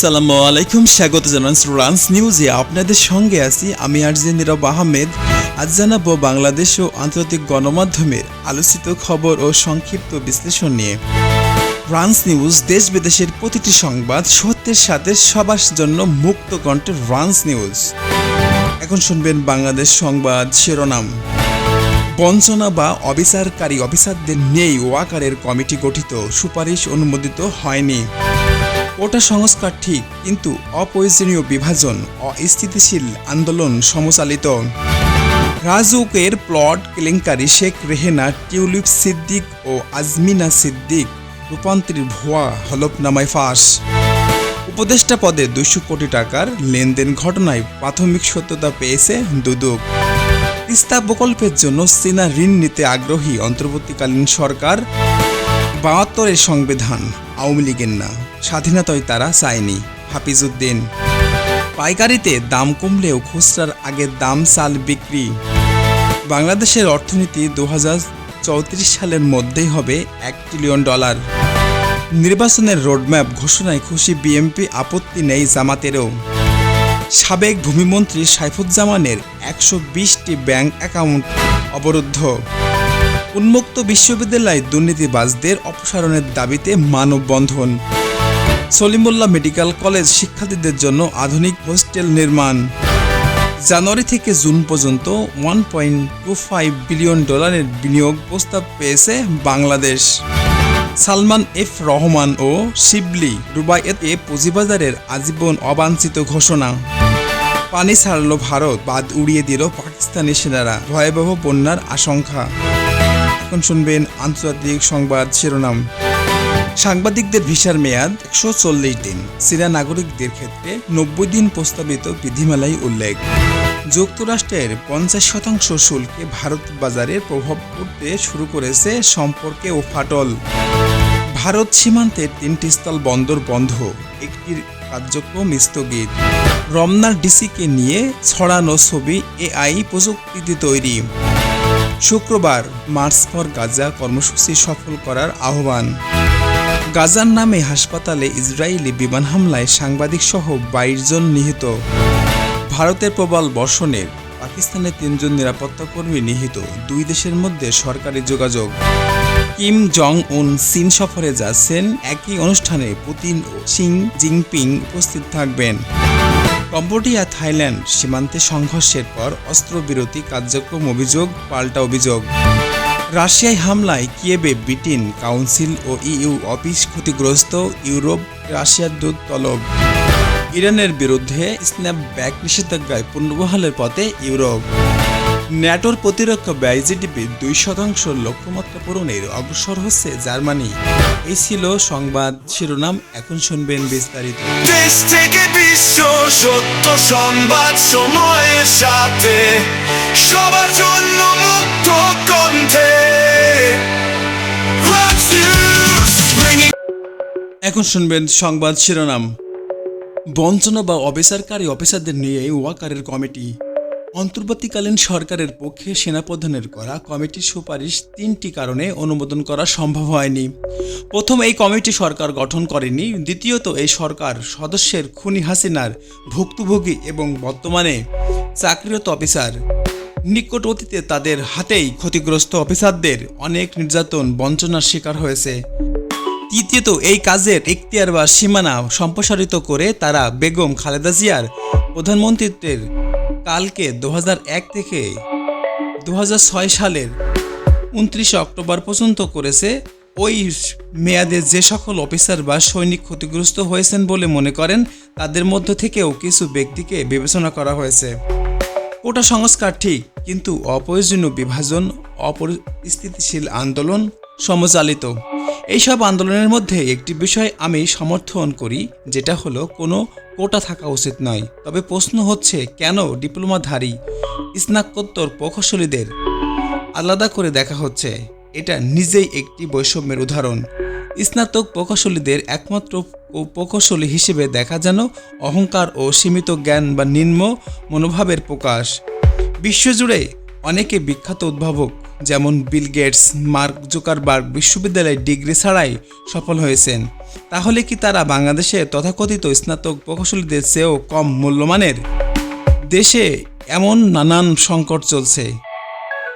আসসালামু আলাইকুম, স্বাগত জানান রান্স নিউজে আপনাদের সঙ্গে আছি আমি আরজে নীরব আহমেদ। আজ জানাব বাংলাদেশ ও আন্তর্জাতিক গণমাধ্যমের আলোচিত খবর ও সংক্ষিপ্ত বিশ্লেষণ নিয়ে। ফ্রান্স নিউজ দেশ বিদেশের প্রতিটি সংবাদ সত্যের সাথে সবার জন্য মুক্ত কণ্ঠের ফ্রান্স নিউজ এখন শুনবেন বাংলাদেশ সংবাদ শিরোনাম। বঞ্চনা বা অবিচারকারী অফিসারদের নিয়েই ওয়াকারের কমিটি গঠিত। সুপারিশ অনুমোদিত হয়নি। ওটা সংস্কার ঠিক, কিন্তু অপ্রয়োজনীয় বিভাজন, অস্থিতিশীল আন্দোলন সমচালিত। রাজউকের প্লট কেলেঙ্কারি শেখ রেহেনা, টিউলিপ সিদ্দিক ও আজমিনা সিদ্দিক রূপান্তরের ভুয়া হলফনামায় ফাঁস। উপদেষ্টা পদে দুশো কোটি টাকার লেনদেন ঘটনায় প্রাথমিক সত্যতা পেয়েছে দুদক। তিস্তা প্রকল্পের জন্য চীনা ঋণ নিতে আগ্রহী অন্তর্বর্তীকালীন সরকার বাহাত্তরের সংবিধান, আওয়ামী লীগের না স্বাধীনতায় তারা চায়নি। হাফিজউদ্দিন, পাইকারিতে দাম কমলেও খুচরার আগের দাম চাল বিক্রি। বাংলাদেশের অর্থনীতি দু চৌত্রিশ সালের মধ্যেই হবে এক ট্রিলিয়ন ডলার নির্বাচনের রোডম্যাপ ঘোষণায় খুশি বিএমপি আপত্তি নেই জামাতেরও। সাবেক ভূমিমন্ত্রী সাইফুজ্জামানের একশো বিশটি ব্যাংক অ্যাকাউন্ট অবরুদ্ধ। উন্মুক্ত বিশ্ববিদ্যালয় দুর্নীতিবাজদের অপসারণের দাবিতে মানববন্ধন। সলিমুল্লাহ মেডিকেল কলেজ শিক্ষার্থীদের জন্য আধুনিক হোস্টেল নির্মাণ। জানুয়ারি থেকে জুন পর্যন্ত one point two five billion ডলারের বিনিয়োগ প্রস্তাব পেয়েছে বাংলাদেশ। সালমান এফ রহমান ও শিবলি রুবাইয়েতে পুঁজিবাজারের আজীবন অবাঞ্ছিত ঘোষণা। পানি ছাড়ল ভারত বাদ উড়িয়ে দিল পাকিস্তানি সেনারা। ভয়াবহ বন্যার আশঙ্কা। এখন শুনবেন আন্তর্জাতিক সংবাদ শিরোনাম। সাংবাদিকদের ভিসার মেয়াদ একশো চল্লিশ দিন। চীনা নাগরিকদের ক্ষেত্রে নব্বই দিন প্রস্তাবিত বিধিমালায় উল্লেখ। যুক্তরাষ্ট্রের পঞ্চাশ শতাংশ শুল্কে ভারত বাজারে প্রভাব পড়তে শুরু করেছে সম্পর্কে ও ফাটল ভারত সীমান্তের তিনটি স্থল বন্দর বন্ধ, একটির কার্যক্রম স্থগিত। রমনার ডিসিকে নিয়ে ছড়ানো ছবি এআই প্রযুক্তিতে তৈরি। শুক্রবার মার্চ ফর গাজা কর্মসূচি সফল করার আহ্বান। গাজার নামে হাসপাতালে ইসরায়েলি বিমান হামলায় সাংবাদিক সহ বাইশ জন নিহত। ভারতের প্রবল বর্ষণের পাকিস্তানের তিনজন নিরাপত্তা কর্মী নিহত। দুই দেশের মধ্যে সরকারি যোগাযোগ। কিম জং উন চীন সফরে যাচ্ছেন। একই অনুষ্ঠানে পুতিন ও সিং জিনপিং উপস্থিত থাকবেন। কম্বোডিয়া, থাইল্যান্ড সীমান্তে সংঘর্ষের পর অস্ত্রবিরতি কার্যক্রম অভিযোগ, পাল্টা অভিযোগ। রাশিয়ায় হামলায় কিয়েবে ব্রিটেন কাউন্সিল ও ইইউ অফিস ক্ষতিগ্রস্ত, ইউরোপ, রাশিয়ার দূত তলব। ইরানের বিরুদ্ধে স্ন্যাপব্যাক নিষেধাজ্ঞায় পুনর্বহালের পথে ইউরোপ। ন্যাটোর প্রতিরক্ষা ব্যয় জিডিপি দুই শতাংশ লক্ষ্যমাত্রা পূরণের অগ্রসর হচ্ছে জার্মানি। এই ছিল সংবাদ শিরোনাম এখন শুনবেন বিস্তারিত। দেশ থেকে বিশ্ব সত্য সংবাদ সময়ের সাথে সবার জন্য মুক্ত কণ্ঠে। এখন শুনবেন সংবাদ শিরোনাম। বঞ্চনা বা অবিচারকারী অফিসারদের নিয়ে ওয়াকারের কমিটি। অন্তর্বর্তীকালীন সরকারের পক্ষে সেনাপ্রধানের করা কমিটির সুপারিশ তিনটি কারণে অনুমোদন করা সম্ভব হয়নি। প্রথম, এই কমিটি সরকার গঠন করেনি। দ্বিতীয়ত, এই সরকার সদস্যের খুনি হাসিনার ভুক্তভোগী এবং বর্তমানে চাকরিরত অফিসার। নিকট অতীতে তাদের হাতেই ক্ষতিগ্রস্ত অফিসারদের অনেক নির্যাতন, বঞ্চনার শিকার হয়েছে। তৃতীয়ত, এই কাজের এখতিয়ার বা সীমানা সম্প্রসারিত করে তারা বেগম খালেদা জিয়ার প্রধানমন্ত্রীত্বের কালকে দু হাজার এক থেকে দু হাজার ছয় সালের উনত্রিশে অক্টোবর পর্যন্ত করেছে। ওই মেয়াদে যে সকল অফিসার বা সৈনিক ক্ষতিগ্রস্ত হয়েছেন বলে মনে করেন, তাদের মধ্য থেকেও কিছু ব্যক্তিকে বিবেচনা করা হয়েছে। কোটা সংস্কার ঠিক, কিন্তু অপ্রয়োজনীয় বিভাজন, অপরিস্থিতিশীল আন্দোলন সমচালিত। এইসব আন্দোলনের মধ্যে একটি বিষয় আমি সমর্থন করি, যেটা হলো কোনো কোটা থাকা উচিত নয়। তবে প্রশ্ন হচ্ছে, কেন ডিপ্লোমাধারী, স্নাতকোত্তর প্রকৌশলীদের আলাদা করে দেখা হচ্ছে? এটা নিজেই একটি বৈষম্যের উদাহরণ। স্নাতক প্রকৌশলীদের একমাত্র প্রকৌশলী হিসেবে দেখা যেন অহংকার ও সীমিত জ্ঞান বা নিম্ন মনোভাবের প্রকাশ। বিশ্বজুড়ে অনেকে বিখ্যাত উদ্ভাবক যেমন বিল গেটস, মার্ক জোকারবার্গ বিশ্ববিদ্যালয়ে ডিগ্রি ছাড়াই সফল হয়েছেন। তাহলে কি তারা বাংলাদেশে তথাকথিত স্নাতক প্রকৌশলীদের চেয়েও কম মূল্যমানের? দেশে এমন নানান সংকট চলছে।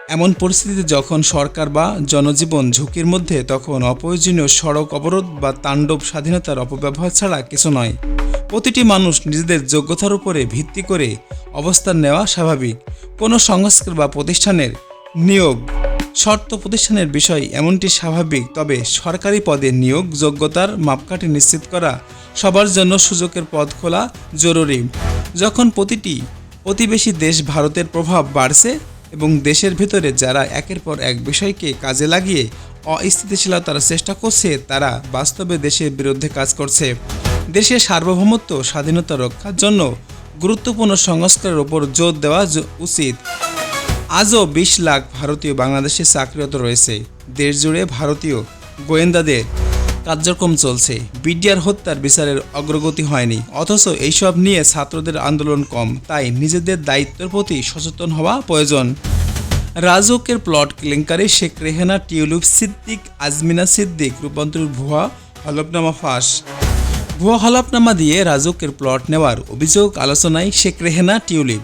এমন পরিস্থিতিতে যখন সরকার বা জনজীবন ঝুঁকির মধ্যে, তখন অপ্রয়োজনীয় সড়ক অবরোধ বা তাণ্ডব স্বাধীনতার অপব্যবহার ছাড়া কিছু নয়। প্রতিটি মানুষ নিজেদের যোগ্যতার উপরে ভিত্তি করে অবস্থান নেওয়া স্বাভাবিক। কোনো সংস্কার বা প্রতিষ্ঠানের নিয়োগ। শর্ত প্রতিষ্ঠানের বিষয় এমনটি স্বাভাবিক, তবে সরকারি পদে নিয়োগ যোগ্যতার মাপকাঠি নিশ্চিত করা সবার জন্য সুযোগের পথ খোলা জরুরি। যখন প্রতিটি প্রতিবেশী দেশ ভারতের প্রভাব বাড়ছে এবং দেশের ভেতরে যারা একের পর এক বিষয়কে কাজে লাগিয়ে অস্থিতিশীলতার চেষ্টা করছে, তারা বাস্তবে দেশের বিরুদ্ধে কাজ করছে। দেশের সার্বভৌমত্ব, স্বাধীনতা রক্ষার জন্য গুরুত্বপূর্ণ সংস্কারের ওপর জোর দেওয়া উচিত। আজও বিশ লাখ ভারতীয় বাংলাদেশে চাকরিরত রয়েছে। দেশ জুড়ে ভারতীয় গোয়েন্দাদের কার্যক্রম চলছে। বিডিআর হত্যার বিচারের অগ্রগতি হয়নি। অথচ এইসব নিয়ে ছাত্রদের আন্দোলন কম। তাই নিজেদের দায়িত্বের প্রতি সচেতন হওয়া প্রয়োজন। রাজকের প্লট কেলেঙ্কারি শেখ রেহানা, টিউলিপ সিদ্দিক, আজমিনা সিদ্দিক, রূপান্তরিত ভুয়া হলফনামা ফাঁস। ভুয়া হলফনামা দিয়ে রাজকের প্লট নেওয়ার অভিযোগ, আলোচনায় শেখ রেহেনা, টিউলিপ।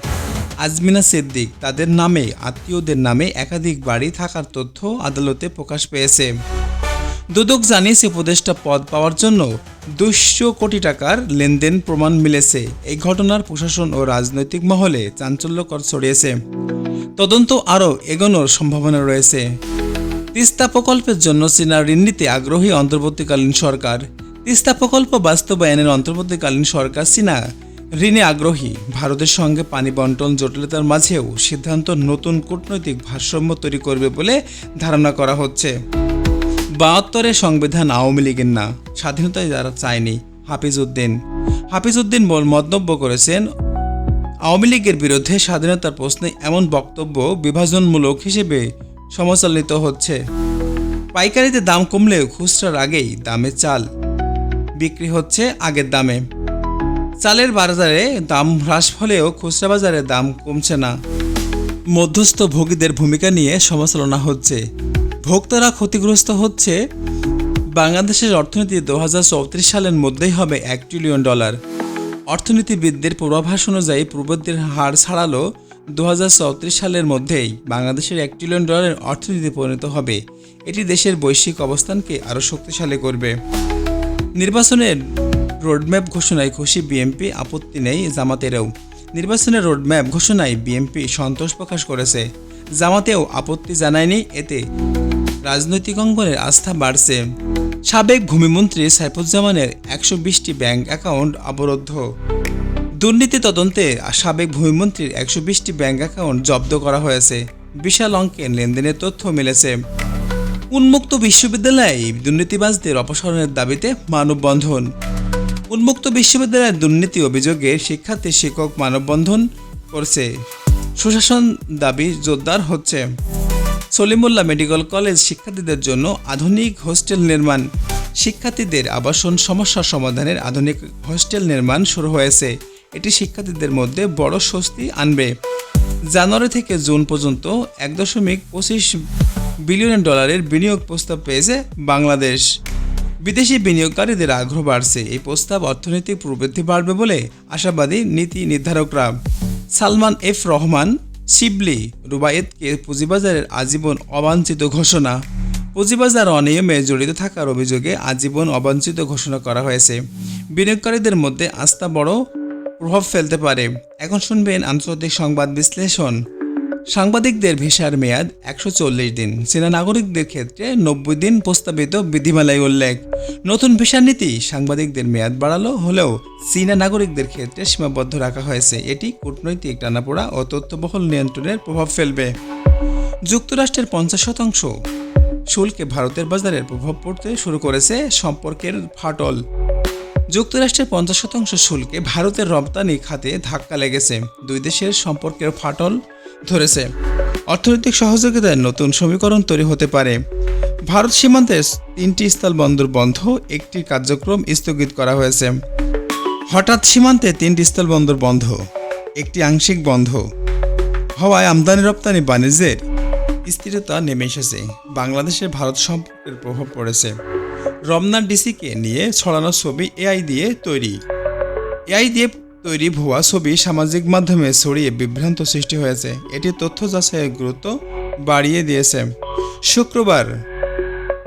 আজমিনা সিদ্দিক তাদের নামে, আত্মীয়দের নামে একাধিক বাড়ি থাকার তথ্য আদালতে প্রকাশ পেয়েছে। দুদক জানিয়েছে, উপদেষ্টা পদ পাওয়ার জন্য দুশো কোটি টাকার লেনদেন প্রমাণ মিলেছে। এই ঘটনার প্রশাসন ও রাজনৈতিক মহলে চাঞ্চল্যকর ছড়িয়েছে। তদন্ত আরও এগোনোর সম্ভাবনা রয়েছে। তিস্তা প্রকল্পের জন্য চীনা ঋণ নিতে আগ্রহী অন্তর্বর্তীকালীন সরকার। তিস্তা প্রকল্প বাস্তবায়নের অন্তর্বর্তীকালীন সরকার চীনা ঋণে আগ্রহী, ভারতের সঙ্গে পানি বন্টন জটিলতার মাঝেও সিদ্ধান্ত নতুন কূটনৈতিক ভারসাম্য তৈরি করবে বলে ধারণা করা হচ্ছে। বাহাত্তরের সংবিধান আওয়ামী লীগের না, স্বাধীনতায় যারা চায়নি, হাফিজ উদ্দিন। হাফিজ উদ্দিন মন্তব্য করেছেন, আওয়ামী লীগের বিরুদ্ধে স্বাধীনতার প্রশ্নে এমন বক্তব্য বিভাজনমূলক হিসেবে সমালোচিত হচ্ছে। পাইকারিতে দাম কমলেও খুচরার আগেই দামে চাল বিক্রি হচ্ছে আগের দামে। চালের বাজারে দাম হ্রাস হলেও খুচরা বাজারে দাম কমছে না। মধ্যস্থ ভোগীদের ভূমিকা নিয়ে সমালোচনা হচ্ছে। ভোক্তারা ক্ষতিগ্রস্ত হচ্ছে। বাংলাদেশের অর্থনীতি দু হাজার চৌত্রিশ সালের মধ্যেই হবে এক ট্রিলিয়ন ডলার অর্থনীতিবিদদের পূর্বাভাস অনুযায়ী প্রবৃদ্ধির হার ছাড়ালো দু হাজার চৌত্রিশ সালের মধ্যেই বাংলাদেশের এক ট্রিলিয়ন ডলারের অর্থনীতি পরিণত হবে। এটি দেশের বৈশ্বিক অবস্থানকে আরও শক্তিশালী করবে। নির্বাচনের রোডম্যাপ ঘোষণায় খুশি বিএনপি, আপত্তি নেই জামাতেরও। নির্বাচনের রোডম্যাপ ঘোষণায় বিএনপি সন্তোষ প্রকাশ করেছে। জামাতেও আপত্তি জানায়নি, এতে রাজনৈতিক অঙ্গনের আস্থা বাড়ছে। সাবেক ভূমিমন্ত্রী সাইফুজ্জামানের একশো বিশটি ব্যাংক অ্যাকাউন্ট অবরুদ্ধ। দুর্নীতি তদন্তে সাবেক ভূমিমন্ত্রীর একশো বিশটি ব্যাংক অ্যাকাউন্ট জব্দ করা হয়েছে। বিশাল অঙ্কের লেনদেনের তথ্য মিলেছে। উন্মুক্ত বিশ্ববিদ্যালয়ে দুর্নীতিবাজদের অপসারণের দাবিতে মানববন্ধন। উন্মুক্ত বিশ্ববিদ্যালয়ের দুর্নীতি অভিযোগে শিক্ষার্থী শিক্ষক মানববন্ধন করছে। সুশাসন দাবি জোরদার হচ্ছে। সলিমুল্লাহ মেডিকেল কলেজ শিক্ষার্থীদের জন্য আধুনিক হোস্টেল নির্মাণ। শিক্ষার্থীদের আবাসন সমস্যা সমাধানের আধুনিক হোস্টেল নির্মাণ শুরু হয়েছে। এটি শিক্ষার্থীদের মধ্যে বড় স্বস্তি আনবে। জানুয়ারি থেকে জুন পর্যন্ত এক দশমিক পঁচিশ বিলিয়ন ডলারের বিনিয়োগ প্রস্তাব পেয়েছে বাংলাদেশ। বিদেশি বিনিয়োগকারীদের আগ্রহ বাড়ছে। এই প্রস্তাব অর্থনৈতিক প্রবৃদ্ধি বাড়বে বলে আশাবাদী নীতি নির্ধারকরা। সালমান এফ রহমান, শিবলি, রুবায়েতকে পুঁজিবাজারের আজীবন অবাঞ্ছিত ঘোষণা। পুঁজিবাজার অনিয়মে জড়িত থাকার অভিযোগে আজীবন অবাঞ্ছিত ঘোষণা করা হয়েছে। বিনিয়োগকারীদের মধ্যে আস্থা বড় প্রভাব ফেলতে পারে। এখন শুনবেন আন্তর্জাতিক সংবাদ বিশ্লেষণ। সাংবাদিকদের ভিসার মেয়াদ একশো চল্লিশ দিন। চীনা নাগরিকদের ক্ষেত্রে নব্বই দিন প্রস্তাবিত বিধিমালায় উল্লেখ। নতুন ভিসা নীতি সাংবাদিকদের মেয়াদ বাড়ালো হলেও চীনা নাগরিকদের ক্ষেত্রে সীমাবদ্ধ রাখা হয়েছে। এটি কূটনৈতিক টানাপোড়া ও তথ্যবহল নিয়ন্ত্রণের প্রভাব ফেলবে। যুক্তরাষ্ট্রের পঞ্চাশ শতাংশ শুল্কে ভারতের বাজারের প্রভাব পড়তে শুরু করেছে সম্পর্কের ফাটল। যুক্তরাষ্ট্রের পঞ্চাশ শতাংশ শুল্কে ভারতের রপ্তানি খাতে ধাক্কা লেগেছে। দুই দেশের সম্পর্কের ফাটল ধরেছে। অর্থনৈতিক সহযোগিতায় নতুন সমীকরণ তৈরি হতে পারে। ভারত সীমান্তে তিনটি স্থল বন্দর বন্ধ, একটি কার্যক্রম স্থগিত করা হয়েছে। হঠাৎ সীমান্তে তিনটি স্থল বন্দর বন্ধ, একটি আংশিক বন্ধ। হওয়ায় আমদানি রপ্তানি বাণিজ্যের স্থিরতা নেমে এসেছে। বাংলাদেশে ভারত সম্পর্কের প্রভাব পড়েছে। রমনা ডিসিকে নিয়ে ছড়ানো ছবি এআই দিয়ে তৈরি। এআই দিয়ে তৈরি ভুয়া ছবি সামাজিক মাধ্যমে ছড়িয়ে বিভ্রান্ত সৃষ্টি হয়েছে। এটি তথ্য যাচাইয়ের গুরুত্ব বাড়িয়ে দিয়েছে। শুক্রবার,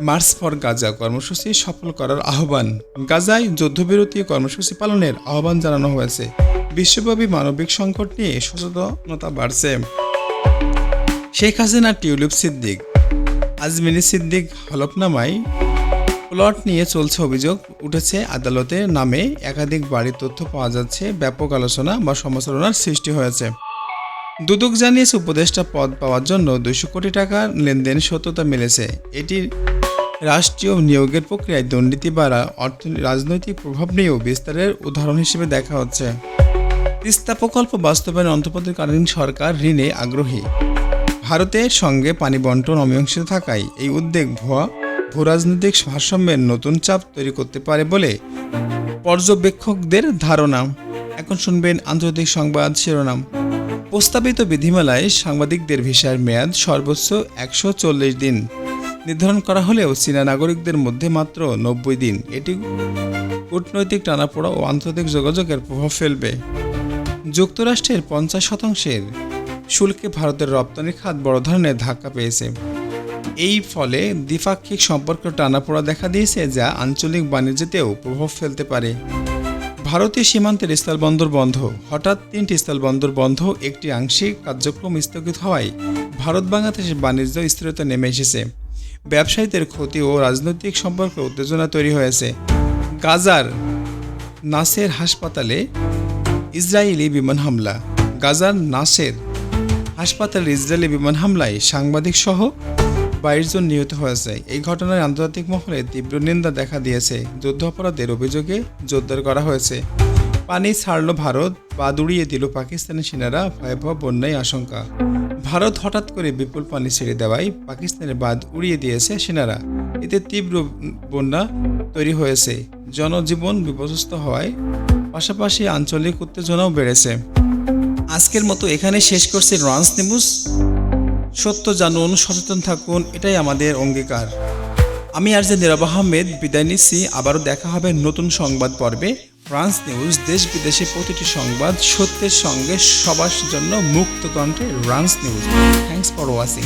মার্চ ফর গাজা কর্মসূচি সফল করার আহ্বান। গাজায় যুদ্ধবিরতি কর্মসূচি পালনের আহ্বান জানানো হয়েছে। বিশ্বব্যাপী মানবিক সংকট নিয়ে সচেতনতা বাড়ছে। শেখ হাসিনা টিউলিপ সিদ্দিক, আজমিনী সিদ্দিক হলফনামায় প্লট নিয়ে চলছে অভিযোগ উঠেছে আদালতে নামে একাধিক বাড়ির তথ্য পাওয়া যাচ্ছে, ব্যাপক আলোচনা বা সমালোচনার সৃষ্টি হয়েছে। দুদক জানিয়েছে উপদেষ্টা পদ পাওয়ার জন্য দুশো কোটি টাকার লেনদেন সত্যতা মিলেছে। এটি রাষ্ট্রীয় নিয়োগের প্রক্রিয়ায় দুর্নীতি অর্থ রাজনৈতিক প্রভাব নিয়েও বিস্তারের উদাহরণ হিসেবে দেখা হচ্ছে। তিস্তা প্রকল্প বাস্তবায়ন অন্তর্বর্তীকালীন সরকার ঋণে আগ্রহী। ভারতের সঙ্গে পানি বন্টন অমীমাংসিত থাকায় এই উদ্যোগ ভুয়া ভূরাজনৈতিক ভারসাম্যের নতুন চাপ তৈরি করতে পারে বলে পর্যবেক্ষকদের ধারণা। এখন শুনবেন আন্তর্জাতিক সংবাদ শিরোনাম। প্রস্তাবিত বিধিমালায় সাংবাদিকদের ভিসার মেয়াদ সর্বোচ্চ একশো চল্লিশ দিন। নির্ধারণ করা হলেও চীনা নাগরিকদের মধ্যে মাত্র নব্বই দিন। এটি কূটনৈতিক টানাপোড়া ও আন্তর্জাতিক যোগাযোগের প্রভাব ফেলবে। যুক্তরাষ্ট্রের পঞ্চাশ শতাংশের শুল্কে ভারতের রপ্তানি খাত বড় ধরনের ধাক্কা পেয়েছে। এই ফলে দ্বিপাক্ষিক সম্পর্ক টানাপোড়া দেখা দিয়েছে যা আঞ্চলিক বাণিজ্যতেও প্রভাব ফেলতে পারে। ভারতীয় সীমান্তের স্থলবন্দর বন্ধ। হঠাৎ তিনটি স্থলবন্দর বন্ধ, একটি আংশিক কার্যক্রম স্থগিত হওয়ায় ভারত বাংলাদেশের বাণিজ্য স্থিরতা নেমে এসেছে। ব্যবসায়ীদের ক্ষতি ও রাজনৈতিক সম্পর্কে উত্তেজনা তৈরি হয়েছে। গাজার নাসের হাসপাতালে ইসরায়েলি বিমান হামলা। গাজার নাসের হাসপাতালে ইসরায়েলি বিমান হামলায় সাংবাদিক সহ বাইশ জন নিহত হয়েছে। এই ঘটনায় আন্তর্জাতিক মহলে তীব্র নিন্দা দেখা দিয়েছে। যুদ্ধাপরাধের অভিযোগে জোরদার করা হয়েছে। পানি ছাড়ল ভারত বাদ উড়িয়ে দিল পাকিস্তানি সেনারা, ভয়াবহ বন্যায় আশঙ্কা। ভারত হঠাৎ করে বিপুল পানি ছেড়ে দেওয়ায় পাকিস্তানের বাদ উড়িয়ে দিয়েছে সেনারা। এতে তীব্র বন্যা তৈরি হয়েছে। জনজীবন বিপর্যস্ত হওয়ায় পাশাপাশি আঞ্চলিক উত্তেজনাও বেড়েছে। আজকের মতো এখানে শেষ করছি রান্স নিউজ। সত্য জানুন, সচেতন থাকুন, এটাই আমাদের অঙ্গীকার। আমি আর যে নীরব আহমেদ, বিদায় নিচ্ছি। আবারও দেখা হবে নতুন সংবাদ পর্বে। ফ্রান্স নিউজ, দেশ বিদেশে প্রতিটি সংবাদ সত্যের সঙ্গে সবার জন্য মুক্ত কণ্ঠে runs news. Thanks for watching